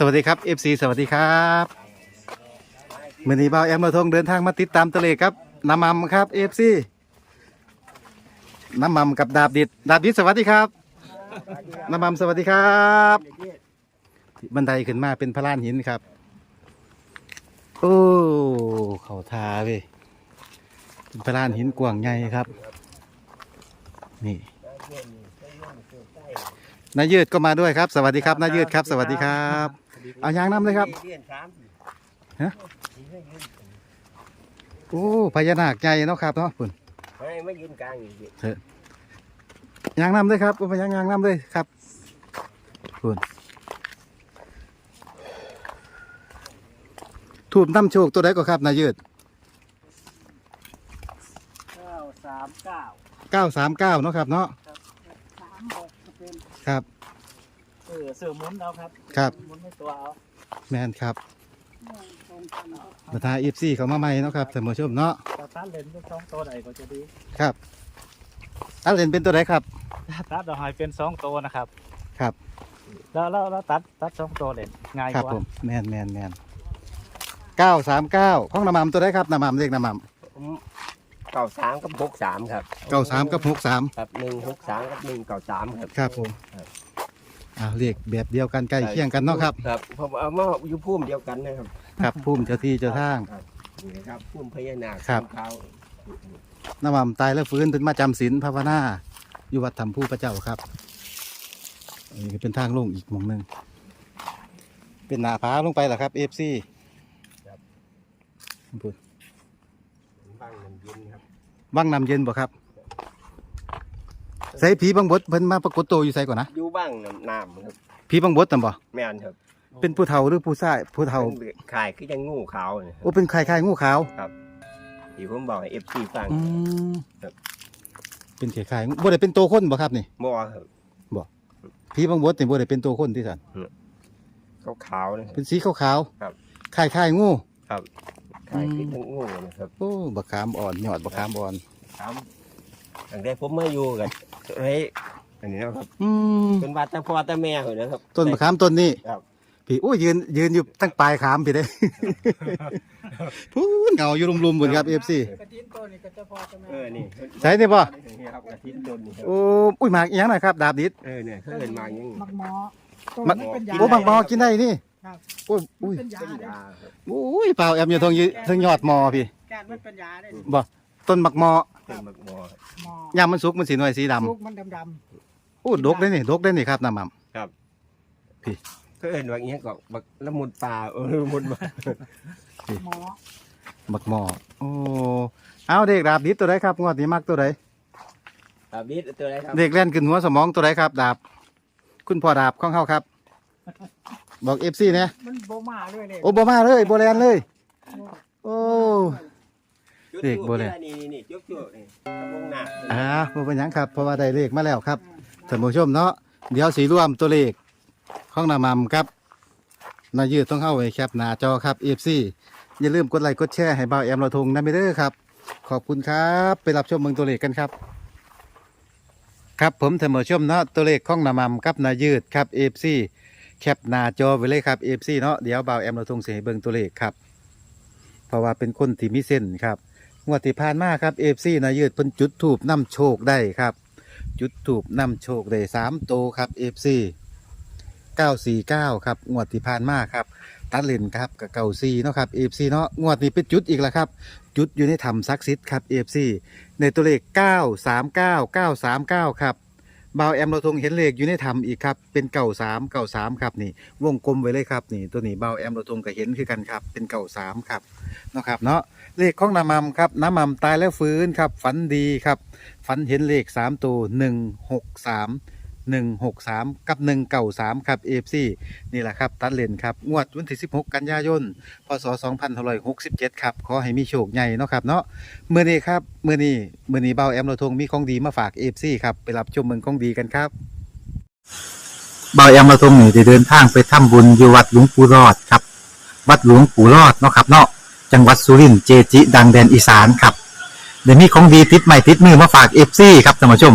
สวัสดีครับ FC สวัสดีครับมื่อนี้บ่าวแอมมาทงเดินทางมาติดตามตัวเลครับน้ำมัมครับ FC น้ำมัมกับดาบดิดดาบดิดสวัสดีครับ น้ำมัมสวัสดีครับบันไดขึ้นมาเป็นพระลานหินครับ โอ้เขาทาเว้ยเป็นพระลานหินกว้างใหญ่ครับ นี่นายยืดก็มาด้วยครับ สวัสดีครับนายยืดครับ สวัสดีครับ เอายางน้ำเลยครับฮะโอ้พญานาคใหญ่เนาะครับเนาะปุ่นไม่ไม่ยืนกลางอย่างนี้ยางน้ำเลยครับเอาไปยางยางน้ำเลยครับปุ่นถูกน้ำโชคตัวใดก็ครับนายยืดเก้าสามเก้าเก้าสามเก้าเนาะครับเนาะสามหกจะเป็นครับ เออเสือหมุนเอาครับครับ หมุนในตัวเอาแมนครับตรงกันเอาประธานอีฟซี่เขามาใหม่เนาะครับท่านผู้ชมเนาะแต่ตัดเลนเป็นสองตัวไหนก็จะดีครับอันเล่นเป็นตัวใดครับตัดเอาใหอยเป็นสองตัวนะครับ ครับ แล้วแล้วแล้วตัดตัดสองตัวเลนง่ายครับกว่าผมแมนแมนแมนเก้าสามเก้าของน้ำมันตัวใดครับน้ำมันเลขน้ำมันเก่าสามกับหกสามครับเก้าสามกับหกสามครับหนึ่งหกสามกับหนึ่งเก่าสามครับครับผม อ่าเรียกแบบเดียวกันใกล้เคียงกันเนาะครับ ครับผมเอามาอยู่พุ่มเดียวกันนะครับครับภูมิเจ้าที่เจ้าทาง ครับนี่ครับพุ่มพญานาคครับเขาน้ำมันตายแล้วฟื้นเป็นมาจำศีลภาวนาอยู่วัดธรรมผู้พระเจ้าครับอันนี้ก็เป็นทางลงอีกหมองหนึ่งเป็นหนาผาลงไปเหรอครับเอฟซีบ้างน้ำเย็นครับ วังน้ำเย็นบ่ครับ ใส่ผีบังบดเพิ่นมาปรากฏตัวอยู่ใส่ก่อนนะ อยู่บ้างน้ำน้ำครับผีบังบดนั่นบ่ แม่นครับเป็นผู้เฒ่าหรือผู้ชายผู้เฒ่าเป็นขายคือยังงูขาวนะคโอ้รับเป็นคล้ายๆงูขาวที่ผมบอกให้เอฟซีฟัง อืมครับ เป็นคล้ายๆงูบ่ได้เป็นตัวคนบ่ครับนี่มอครับ ผีบังบดนี่บ่ได้เป็นตัวคนที่สันเขาขาวๆนะ เป็นสีขาวครับ ๆคล้ายๆงูครับขายคือยังงูนะครับโอ้บักขามอ่อนยอดบักขามอ่อนครับ ตั้งแต่ผมมาอยู่กันเฮ้ยอันนี้นะครับอืมเป็นวัดแต่พ่อแต่แม่เหรอนะครับ ต้นมะขามต้นนี้ครับ พี่โอ้ยยืนยืนอยู่ตั้งปลายขามพี่เด้ พูนเหงาอยู่รุมๆบนครับเอฟซีกระถินตัวนี้ก็จะพอจะแม่เออนี่ใช่ได้ป่ะนี่ครับกระทิ้นโดนนี่ครับโอ้อุ้ยหมากอีหยังนะครับ ดาบดิดเออเนี่ยเขาเอินมาอย่างนี้ มักหมอตัวมันนี้เป็นยา โอ้บางบอกินได้นี่ครับ โอ้ยอุ้ยเป็นยาเป็นเนี่ยยาครับอุ้ยเปล่าแอมอยู่ทางยืทางยอดมอพี่ แกนมันเป็นยาได้บ่ต้นมักมอ เป็นมักมอหมอยามมันสุกมันสีหน่วยสีดำลูกมันดำโอ้ดกได้นี่ดกได้นี่ครับน้ำมันเขาเอินว่าอย่างนี้ก็บักละมุดป่าเออละมุดมาๆหมอมักมอโอ้เอาเด็กดาบดิดตัวใดครับงวดนี้มักตัวใดครับนี่ตัวอะไรครับเด็กเล่นขึ้นหัวสมองตัวใดครับดาบ คุณพ่อดาบของเขาครับ บอกเอฟซีเนี่ยมันโบมาเลยเลยโอ้บ่มาเลยบ่แลนเลย โอ้ เด็กบ่เลยนี่นี่นี่จุ๊บจุ๊บนี่กระวงหน้าอ่าบ่เป็นหยังครับเพราะว่าได้เลขมาแล้วครับท่านผู้ชมเนาะเดี๋ยวสีร่วมตัวเลขของนามำครับนายืดต้องเข้าไว้แคปหน้าจอครับ FC อย่าลืมกดไลค์กดแชร์ให้บ่าวแอมเราทงนะไม่เด้อครับ ขอบคุณครับ ไปรับชมเมืองตัวเลขกันครับ ครับผมท่านผู้ชมเนาะตัวเลขของนามำครับนายืดครับ FC แคปหน้าจอไว้เลยครับ FC เนาะเดี๋ยวบ่าวแอมเราทงเสียเบิ่งตัวเลขครับ เพราะว่าเป็นคนที่มีเส้นครับ งวดที่ผ่านมาครับเอฟซีนายืดเพิ่นจุดถูบนำโชคได้ครับ จุดถูบนำโชคได้สามโตครับเอฟซีเก้าสี่เก้าครับงวดที่ผ่านมาครับตัดเลนครับกับเก่าซีเนาะครับเอฟซีเนาะงวดนี้เป็นจุดอีกแล้วครับ จุดอยู่ในถ้ำซักซิดครับเอฟซีในตัวเลขเก้าสามเก้าเก้าสามเก้าครับ บาวแอมเราทงเห็นเลขอยู่ในถ้ำอีกครับ เป็นเก่าสามเก่าสามครับนี่ วงกลมไว้เลยครับนี่ ตัวนี้บาวแอมเราทงก็เห็นคือกันครับ เป็นเก่าสามครับเนาะครับเนาะเลขของน้ำมัมครับน้ำมัมตายแล้วฟื้นครับ ฝันดีครับ ฝันเห็นเลขสามตัวหนึ่งหกสาม หนึ่งหกสามกับหนึ่งเก่าสามครับเอฟซีนี่แหละครับ ตัดเลนครับ งวดวันที่สิบหกกันยายน พศสองพันหกสิบเจ็ดครับ ขอให้มีโชคใหญ่เนาะครับเนาะเมื่อนี้ครับเมื่อนี้เมื่อนี้เบาแอมโรทงมีของดีมาฝากเอฟซีครับ ไปรับชมเมืองของดีกันครับเบาแอมโรทงนี่ได้เดินทางไปทำบุญอยู่วัดหลวงปู่รอดครับ วัดหลวงปู่รอดเนาะครับเนาะจังหวัดสุรินทร์เจจิ ดังแดนอีสานครับเดี๋ยวนี้ของดีติดใหม่ติดมือมาฝากเอฟซีครับท่านผู้ชม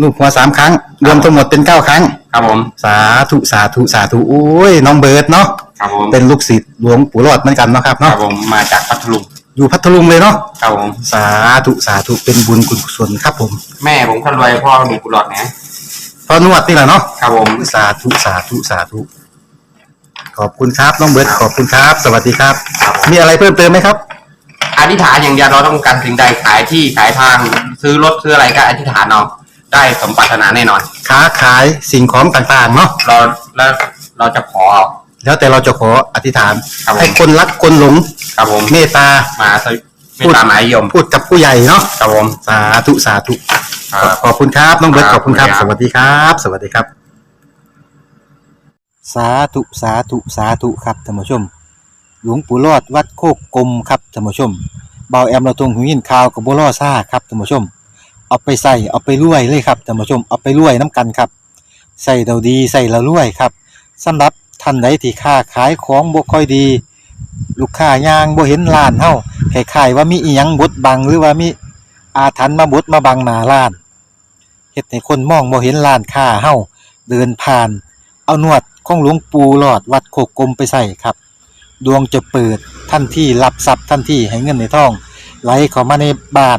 ลูกหัวสามครั้ง รวมทั้งหมดเป็นเก้าครั้ง ครับผม สาธุสาธุสาธุโอ้ยน้องเบิร์ดเนาะครับผม เป็นลูกศิษย์หลวงปู่รอดเหมือนกันเนาะครับครัเนาะบผม มาจากพัทลุง อยู่พัทลุงเลยเนาะครับผม สาธุสาธุเป็นบุญกุศลครับผมแม่ผมคนรวยพ่อมีกุหลาบนะพอนวดนี่แหละเนาะครับผม สาธุสาธุสาธุขอบคุณครับน้องเบิร์ดขอบคุณครับ สวัสดีครับ มีอะไรเพิ่มเติมไหมครับ อธิษฐานอย่างเดียวเราต้องการสิ่งใดขายที่ขายทาง ซื้อรถซื้ออะไรก็อธิษฐานเอา ได้สมปรารถนาแน่นอน ค้าขายสิ่งของต่างๆเนาะเราแล้วเราจะขอ แล้วแต่เราจะขออธิษฐาน ครับผม ให้คนรักคนหลงครับผมเมตตา มาสวิไม่ตามหมายยมพูดกับผู้ใหญ่เนาะครับผมสาธุสาธุ ครับ ขอบคุณครับ น้องเบิร์ตคขรับอบคุณครับขอบสคุณครับวัสดีครับ สวัสดีครับ สาธุ สาธุ สาธุ ครับท่านผู้ชม หลวงปู่รอดวัดโคกกลมครับท่านผู้ชมเบาแอมเราตรงหูยินข่าวกับบัวล่อซ่าครับท่านผู้ชม เอาไปใส่เอาไปรวยเลยครับท่านผู้ชมเอาไปรวยน้ำกันครับใส่เราดีใส่เรารวยครับสำหรับท่านใดที่ค้าขายของบ่ค่อยดี ลูกค้ายางบ่เห็นร้านเฮาคล้ายว่ามีอีหยังบดบังหรือว่ามีอาถรรพ์มาบดมาบังหน้าร้านเฮ็ดให้คนมองบ่เห็นร้านค้าเฮาเดินผ่าน เอานวดของหลวงปู่หลอดวัดโคกกลมไปใส่ครับ ดวงจะเปิดทันที่รับทรัพย์ทันที่ให้เงินในท้อง ไหลเข้ามาในบ้าน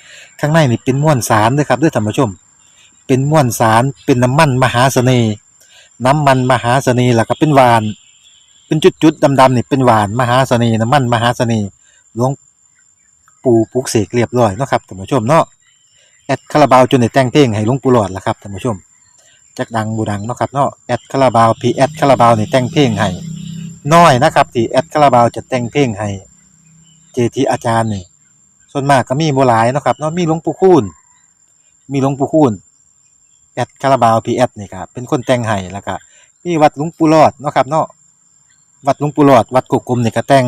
ข้างในนี่เป็นม้วนสารด้วยครับด้วยท่านผู้ชม เป็นม้วนสารเป็นน้ำมันมหาเสน่ห์น้ำมันมหาเสน่ห์แล้วก็เป็นหวาน เป็นจุดๆดำๆนี่เป็นหวานมหาเสน่ห์น้ำมันมหาเสน่ห์หลวงปู่ปลุกเสกเรียบร้อยเนาะครับท่านผู้ชมเนาะแอดคาราบาวจนได้แต่งเพลงให้หลวงปู่หลอดละครับท่านผู้ชมจักดังบูดังเนาะครับเนาะแอดคาราบาวพีแอดคาราบาวนี่แต่งเพลงให้น้อยนะครับที่แอดคาราบาวจะแต่งเพลงให้เจทีอาจารย์นี่ ส่วนมากก็มีบ่หลายเนาะครับเนาะมีหลวงปู่คูณมีหลวงปู่คูณแอดคาราบาวพีแอดนี่ครับเป็นคนแต่งให้แล้วก็มีวัดหลวงปู่รอดเนาะครับเนาะวัดหลวงปู่รอด วัดกุกกลมนี่ก็แต่ง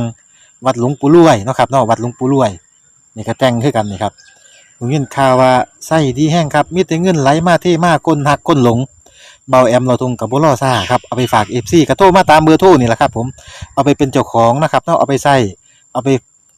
วัดหลวงปู่รวยเนาะครับเนาะวัดหลวงปู่รวยนี่ก็แต่งคือกันนี่ครับผมยินข่าวว่าไส้ดีแห้งครับมีแต่เงินไหลมาเทมาก้นหักก้นหลงเบาแอมเราทงกับบุรอซ่าครับเอาไปฝากเอฟซีกระโทรมาตามเบอร์โทรนี่แหละครับผมเอาไปเป็นเจ้าของนะครับเนาะเอาไปใส่เอาไป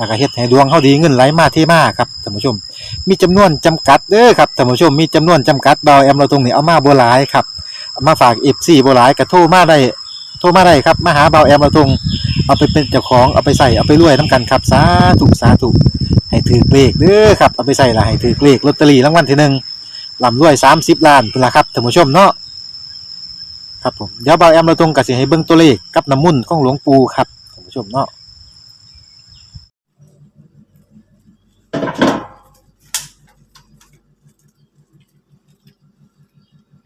แล้วก็เฮ็ดให้ดวงเฮาดีเงินไหลมาเทมาครับท่านผู้ชม มีจำนวนจำกัดเด้อครับท่านผู้ชมมีจำนวนจำกัดเบาแอมเราตรงนี้เอามาบ่หลายครับามาฝาก FC บ่หลายก็โทรมาได้โทรมาได้ครับมาหาเบาแอมเราตรงเอาไปเป็นเจ้าของเอาไปใส่เอาไปรวยนํกันครับสาธุสาธุให้ถือเลขเด้อครับเอาไปใส่ละให้ถือเลขลอตเตอรี่รางวัลที่หนึ่งลำรวย30ล้านพุ่นละครับท่านผู้ชมเนาะครับผมเดี๋ยวเบาแอมเราตรงก็สิให้เบิ่งตัวเลขกับน้ำมุ่นของหลวงปู่ครับท่านผู้ชมเนาะ